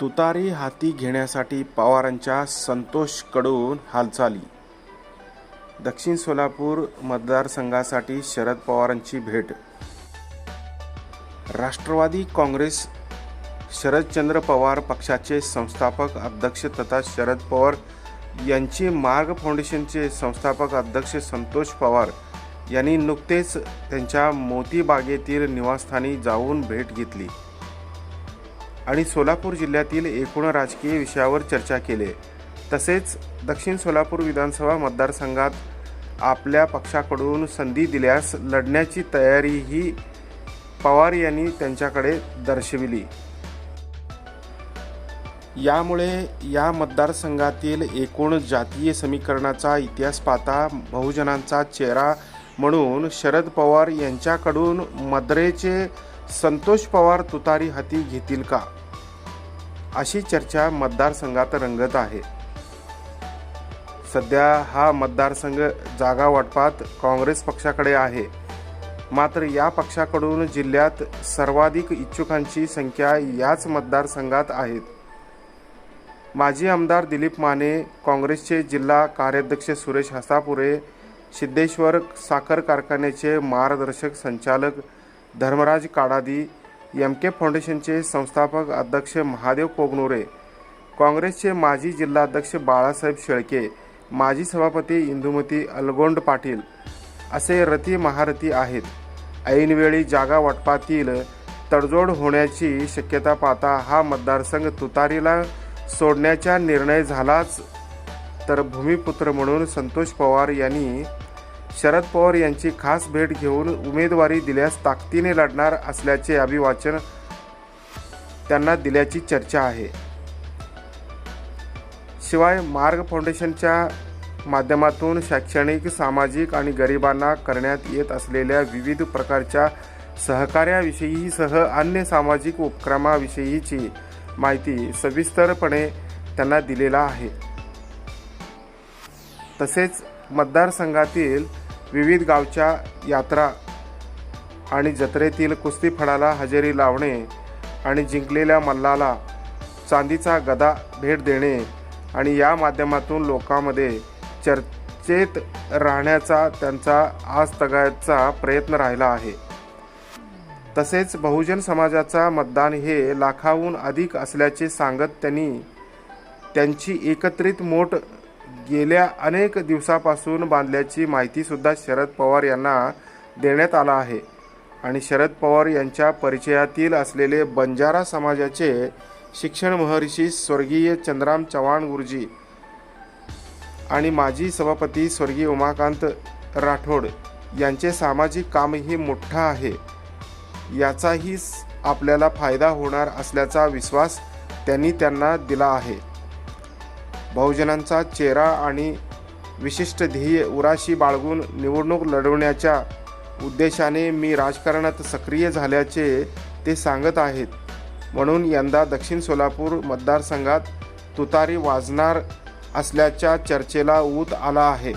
तुतारी हाती घेण्यासाठी पवारांच्या संतोषकडून हालचाली. दक्षिण सोलापूर मतदारसंघासाठी शरद पवारांची भेट. राष्ट्रवादी काँग्रेस शरदचंद्र पवार पक्षाचे संस्थापक अध्यक्ष तथा शरद पवार यांचे मार्ग फाउंडेशनचे संस्थापक अध्यक्ष संतोष पवार यांनी नुकतेच त्यांच्या मोतीबागेतील निवासस्थानी जाऊन भेट घेतली. आणि सोलापूर जिल्ह्यातील एकूण राजकीय विषयावर चर्चा केली. तसेच दक्षिण सोलापूर विधानसभा मतदारसंघात आपल्या पक्षाकडून संधी दिल्यास लढण्याची तयारीही पवार यांनी त्यांच्याकडे दर्शविली. यामुळे या मतदारसंघातील एकूण जातीय समीकरणाचा इतिहास पाहता बहुजनांचा चेहरा म्हणून शरद पवार यांच्याकडून मद्रेचे संतोष पवार तुतारी हाती घेतील का? अशी चर्चा मतदारसंघात रंगत आहे. सध्या हा मतदारसंघ जागा वाटपात काँग्रेस पक्षाकडे आहे. मात्र या पक्षाकडून जिल्ह्यात सर्वाधिक इच्छुकांची संख्या याच मतदारसंघात आहेत. माजी आमदार दिलीप माने काँग्रेसचे जिल्हा कार्याध्यक्ष सुरेश हसापुरे सिद्धेश्वर साखर कारखान्याचे मार्गदर्शक संचालक धर्मराज काडादी एम के फाउंडेशनचे संस्थापक अध्यक्ष महादेव कोगनुरे काँग्रेसचे माजी जिल्हाध्यक्ष बाळासाहेब शेळके माजी सभापती इंदुमती अलगोंड पाटील असे रती महारथी आहेत. ऐनवेळी जागा वाटपातील तडजोड होण्याची शक्यता पाहता हा मतदारसंघ तुतारीला सोडण्याचा निर्णय झालाच तर भूमिपुत्र म्हणून संतोष पवार यांनी शरद पवार यांची खास भेट घेऊन उमेदवारी दिल्यास ताकदीने लढणार असल्याचे अभिवाचन त्यांना दिल्याची चर्चा आहे. शिवाय मार्ग फाउंडेशनच्या माध्यमातून शैक्षणिक सामाजिक आणि गरिबांना करण्यात येत असलेल्या विविध प्रकारच्या सहकार्याविषयी सह अन्य सामाजिक उपक्रमाविषयीची माहिती सविस्तरपणे त्यांना दिलेला आहे. तसेच मतदारसंघातील विविध गावच्या यात्रा आणि जत्रेतील कुस्ती फडाला हजेरी लावणे आणि जिंकलेल्या मल्लाला चांदीचा गदा भेट देणे आणि या माध्यमातून लोकांमध्ये चर्चेत राहण्याचा त्यांचा आज तगायचा प्रयत्न राहिला आहे. तसेच बहुजन समाजाचा मतदान हे लाखाहून अधिक असल्याचे सांगत त्यांनी त्यांची एकत्रित मोठ गेल्या अनेक दिवसापासून बांधल्याची माहितीसुद्धा शरद पवार यांना देण्यात आला आहे. आणि शरद पवार यांच्या परिचयातील असलेले बंजारा समाजाचे शिक्षण महर्षी स्वर्गीय चंद्राम चव्हाण गुरुजी आणि माजी सभापती स्वर्गीय उमाकांत राठोड यांचे सामाजिक कामही मोठं आहे. याचाही आपल्याला फायदा होणार असल्याचा विश्वास त्यांनी त्यांना दिला आहे. बहुजनांचा चेहरा आणि विशिष्ट ध्येय उराशी बाळगून निवडणूक लढवण्याच्या उद्देशाने मी राजकारणात सक्रिय झाल्याचे ते सांगत आहेत. म्हणून यंदा दक्षिण सोलापूर मतदारसंघात तुतारी वाजणार असल्याच्या चर्चेला ऊत आला आहे.